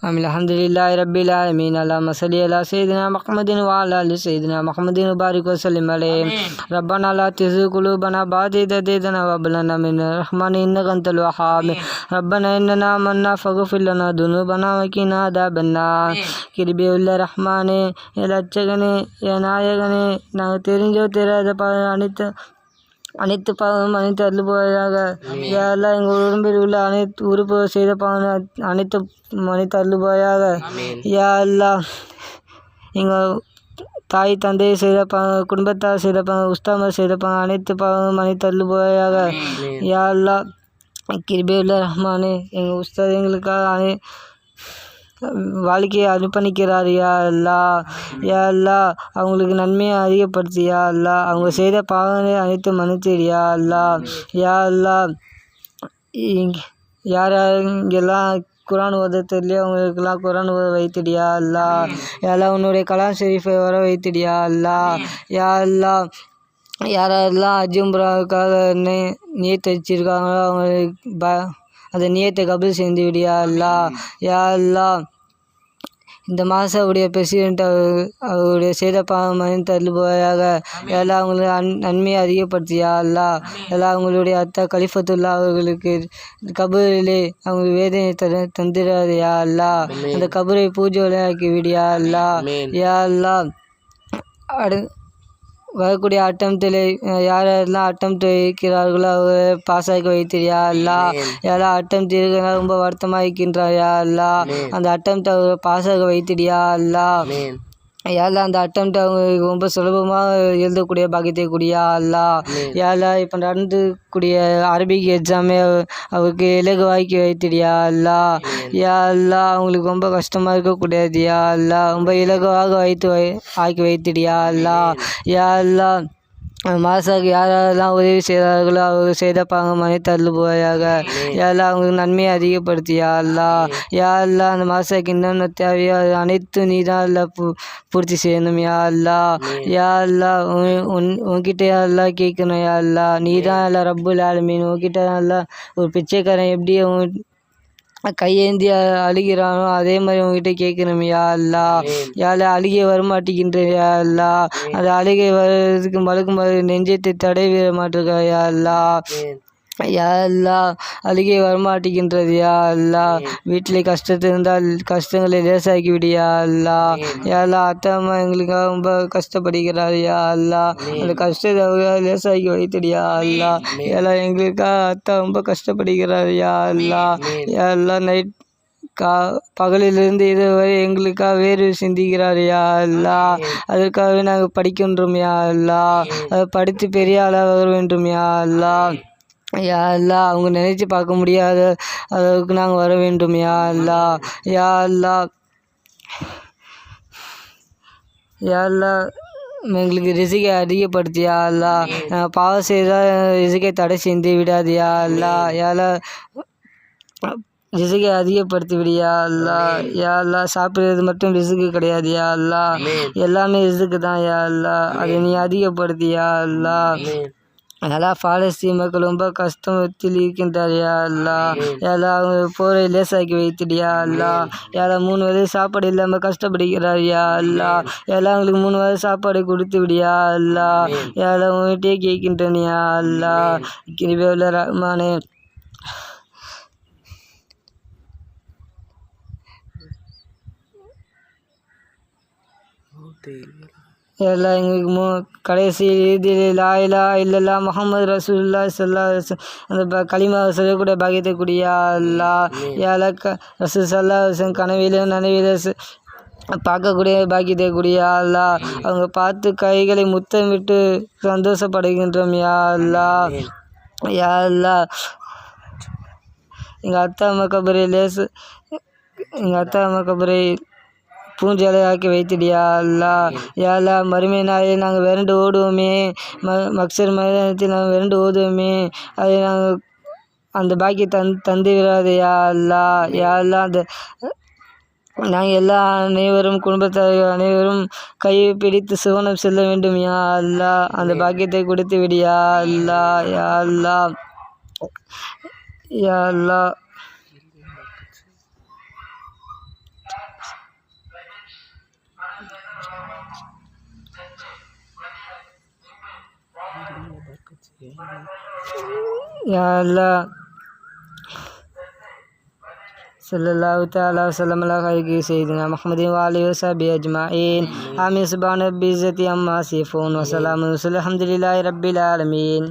ஆமீன் அல்ஹம்துலில்லாஹி ரப்பில் ஆலமீன் அல்லாஹும்ம ஸல்லி அலா சய்யிதினா முஹம்மதின் வ அலா ஆலி சய்யிதினா முஹம்மதின் வபாரிக் வஸல்லிம் அலைஹி ரப்பனா லா துஸிக் குலூபனா பஅத இத் ஹதைதனா வஹப் லனா மின் ரஹ்மான் இன்னக அன்தல் வஹ்ஹாப் ரப்பனா இன்னனா ஆமன்னா ஃபக்ஃபிர் லனா துனூபனா வகினா அதாபன்னார் கிருபையுள்ள ரஹ்மானே என் ரட்சகனே என் நாயகனே நாங்கள் தெரிஞ்சோ தெரியாத ப அனைத்து அனைத்து பாவமும் அனைத்து அருள் போவதாக யாரெல்லாம் எங்கள் உடம்பில் உள்ள அனைத்து உறுப்புகள் செய்த பாவம் அனைத்து அனைத்து அருள் போவதாக யா அல்லாஹ் எங்கள் தாய் தந்தை செய்த பா குடும்பத்தார் செய்த பா உஸ்தாமர் செய்த பா அனைத்து பாவமும் அனைத்து அருள் போவதாக யா அல்லாஹ் கிருபையுள்ள ரஹ்மானே எங்கள் உஸ்தாத் எங்களுக்காக அனை வாழ்க்கையை அர்ப்பணிக்கிறார் யா அல்லாஹ் யா அல்லா அவங்களுக்கு நன்மையை அதிகப்படுத்து யா அவங்க செய்த பாவங்களை அனைத்து மன்னிச்சிடு யா அல்லாஹ் யா அல்லா யார் யார் இங்கெல்லாம் குரான் ஓத தெரியலையோ அவங்களுக்கெல்லாம் குரான் ஓத வைத்திடியா அல்லா? யாரெல்லாம் உன்னுடைய கலாம் ஷெரீஃபை வர வைத்திடியா அல்லா? யா அல்லா யார் யாரெல்லாம் அஜும்ராவுக்காக நே நியத்து வச்சிருக்காங்களோ அவங்களுக்கு ப அந்த நியத்தை கபில் செஞ்சு விடியா அல்லா? யா அல்லா இந்த மாதம் உடைய பிரசிடெண்ட் அவருடைய செய்த பாவம் மன்னித்து அருள்போயாக எல்லாம் அவங்களுக்கு அன் நன்மையை அதிகப்படுத்தியா? அல்லா எல்லாம் அவங்களுடைய அத்தா கலிஃபத்துல்லா அவர்களுக்கு கபூரிலே அவங்களுக்கு வேதனை தர தந்திராதையா? அல்லா அந்த கபூரை பூஜை ஆக்கி விடியா? அல்லா யா அல்லா அடு வரக்கூடிய அட்டம்ப்டில் யார் யாரெல்லாம் அட்டம்ப்ட் வைக்கிறார்களோ அவர் பாஸ் ஆகி வைத்திரியா அல்லா யாரெல்லாம் அட்டம்ப்ட் இருக்கிற ரொம்ப வருத்தமாக இருக்கின்றாயா அல்லா அந்த அட்டம்ப்ட் அவர் பாஸ் ஆக வைத்திடியா அல்லா. யாரெல்லாம் அந்த அட்டம்ப்ட் அவங்களுக்கு ரொம்ப சுலபமாக எழுதக்கூடிய பாக்கியத்தை கூடியா அல்லா யாரெல்லாம் இப்போ நடந்துக்கூடிய அரபிக் எக்ஸாமே அவருக்கு இலகுவாக்கி வைத்திடியா அல்லா? யா அல்லா அவங்களுக்கு ரொம்ப கஷ்டமாக இருக்கக்கூடாது யா அல்லா ரொம்ப இலகுவாக வைத்து வை ஆக்கி வைத்திடியா அல்லா? யா அல்லா மாசாக்கு யார் யாரெல்லாம் உதவி செய்தார்களோ அவங்க செய்த பாவம் அனைத்து அருள்போவாயாக யாரெல்லாம் அவங்களுக்கு நன்மையை அதிகப்படுத்தி யா அல்லா. யா அல்லா அந்த மாசாக்கு என்னென்ன தேவையோ அது அனைத்தும் நீ தான் அல்லா பூ பூர்த்தி செய்யணும் யா அல்லா. யா அல்லா உன் உன் உன்கிட்ட யா அல்லா கேட்கணும் யா அல்லா. நீ தான் அல்லா ரப்புல் ஆலமீன். உன்கிட்ட அல்லா ஒரு பிச்சைக்காரன் எப்படி உன் கையேந்தி அழுகிறானோ அதே மாதிரி உங்ககிட்ட கேட்கணும் யா அல்லா யா அல்லா அழுகை வரமாட்டேங்கின்ற யா அல்லா அந்த அழுகை வர்றதுக்கு மறுக்கும் நெஞ்சத்தை தடவி விட மாட்டிருக்கா யா அல்லா. யா அல்லா அழுகை வரமாட்டேங்கின்றது யா அல்லா. வீட்டில் கஷ்டத்தில் இருந்தால் கஷ்டங்களை லேசாக்கி விடு யா அல்லா. யா அல்லா அத்தா அம்மா எங்களுக்காக ரொம்ப கஷ்டப்படுகிறார் யா அல்லா. அந்த கஷ்டத்தை லேசாக்கி வைத்திடு யா அல்லா. யா எங்களுக்காக அத்தா ரொம்ப கஷ்டப்படுகிறார் யா அல்லா. யா அல்லா நைட் கா பகலிலிருந்து இதுவரை எங்களுக்காக வேறு சிந்திக்கிறார் யா அல்லா. அதற்காகவே நாங்கள் படிக்கின்றோம் யா அல்லா. படித்து பெரிய ஆளாக வேண்டும் யா அல்லா. யா அல்லா அவங்க நினைச்சு பார்க்க முடியாத அளவுக்கு நாங்கள் வர வேண்டும். யா அல்லா யா அல்லா. யா அல்லா எங்களுக்கு ரிசிகை அதிகப்படுத்தி. யா அல்லா பாவம் செய்தால் ரிசிகை தடை செய்து விடாது. யா அல்லா யா அல்லா. ரிசுகை அதிகப்படுத்தி விடு. யா அல்லா யா அல்லா. சாப்பிட்றது மட்டும் ரிசுக்கு கிடையாது. யா அல்லா எல்லாமே ரிசுக்கு தான். யா அல்லா அதை நீ அதிகப்படுத்தி. யா அல்லா பாலஸ்தீன் மக்கள் ரொம்ப கஷ்டத்தில் இருக்கின்றார் யா அல்லா. யாரா அவங்க போரை லேசாக்கி வைத்துடியா அல்லா. யாரா மூணு வேளை சாப்பாடு இல்லாமல் கஷ்டப்படுகிறார் யா அல்லா. எல்லாம் அவங்களுக்கு மூணு வேலை சாப்பாடு கொடுத்து விடியா அல்லா. யாரா உங்கள்கிட்டயே கேட்கின்றனியா அல்லா. கிருபையுள்ள ரஹ்மானே. எல்லாம் எங்களுக்கு மூ கடைசி இறுதியில் லா இலா இல்லல்லா முகமது ரசூலுல்லா சல்லா அந்த ப களிமாவை சொல்லக்கூடிய பாக்கியத்தை கூடியா அல்லா யால க ரசூல் சல்லா கனவிலும் நனவிலும் பார்க்கக்கூடிய பாக்கியத்தை கூடியா அல்லா அவங்க பார்த்து கைகளை முத்தமிட்டு சந்தோஷப்படுகின்றோம் யா அல்லா யா அல்லா. எங்கள் அத்தா அம்மா கபரை லேசு எங்கள் அத்தா அம்மா கபரை பூஞ்சலை ஆக்கி வைத்திடியா? அல்லா யா அல்லா மறுமை நாளில் நாங்கள் விரண்டு ஓடுவோமே. ம மக்சர் மைதானத்தில் நாங்கள் விரண்டு ஓடுவோமே. அதை நாங்கள் அந்த பாக்கிய தந் தந்து விடாது யா அல்லா யா அல்லா. அந்த நாங்கள் எல்லா அனைவரும் குடும்பத்தார் அனைவரும் கையை பிடித்து சுவனம் செல்ல வேண்டும் யா அல்லா. அந்த பாக்கியத்தை கொடுத்து விடு யா அல்லா யா அல்லா. யா அல்லா. Yala. Sallallahu ta'ala wa sallam ala khayri sayyidina Muhammadin wa alihi wa sahbihi ajma'in. Amin subhana rabbi izzati amma yasifun wa salamun alhamdulillahi rabbil alamin.